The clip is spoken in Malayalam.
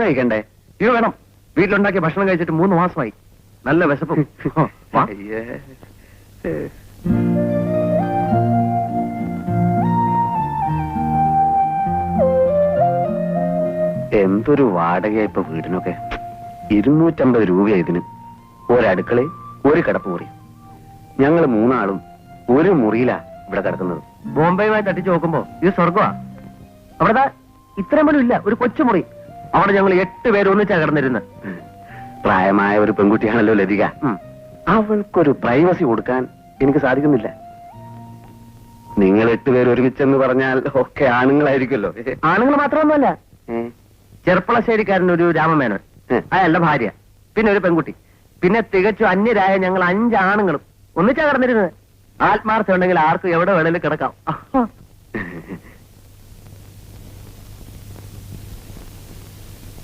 കഴിക്കണ്ടേ? അയ്യോ വേണം. വീട്ടിലുണ്ടാക്കിയ ഭക്ഷണം കഴിച്ചിട്ട് മൂന്ന് മാസമായി. നല്ല വിശപ്പും. വാ. എന്തൊരു വാടകയാ ഇപ്പൊ വീടിനൊക്കെ? ഇരുന്നൂറ്റമ്പത് രൂപയാ ഇതിന്. ഒരടുക്കളയും ഒരു കിടപ്പ് മുറി. ഞങ്ങൾ മൂന്നാളും ഒരു മുറിയിലാ ഇവിടെ കിടക്കുന്നത്. ബോംബെയുമായി തട്ടിച്ച് നോക്കുമ്പോ ഇത് സ്വർഗമാ അവിടെ ദാ ഇത്രയും പോലും ഇല്ല. ഒരു കൊച്ചുമുറി. അവിടെ ഞങ്ങൾ എട്ട് പേര് ഒന്നിച്ചാ പ്രായമായ ഒരു പെൺകുട്ടിയാണല്ലോ ലതിക. അവൾക്കൊരു പ്രൈവസി കൊടുക്കാൻ എനിക്ക് സാധിക്കുന്നില്ല. നിങ്ങൾ എട്ടുപേര് ഒരുമിച്ചെന്ന് പറഞ്ഞാൽ ഒക്കെ ആണുങ്ങളായിരിക്കുമല്ലോ. ആണുങ്ങൾ മാത്രമൊന്നുമല്ല. ചെറുപ്പളശ്ശേരിക്കാരന്റെ ചെർപ്പളശ്ശേരിക്കാരൻ ഒരു രാമമേനോൻ. അയാളുടെ ഭാര്യ. പിന്നെ ഒരു പെൺകുട്ടി. പിന്നെ തികച്ചു അന്യരായ ഞങ്ങൾ അഞ്ച് ആണുങ്ങളും. ഒന്നിച്ചാ കടന്നിരുന്നത്. ആത്മാർത്ഥം ഉണ്ടെങ്കിൽ ആർക്കും എവിടെ വേണമെങ്കിലും കിടക്കാം.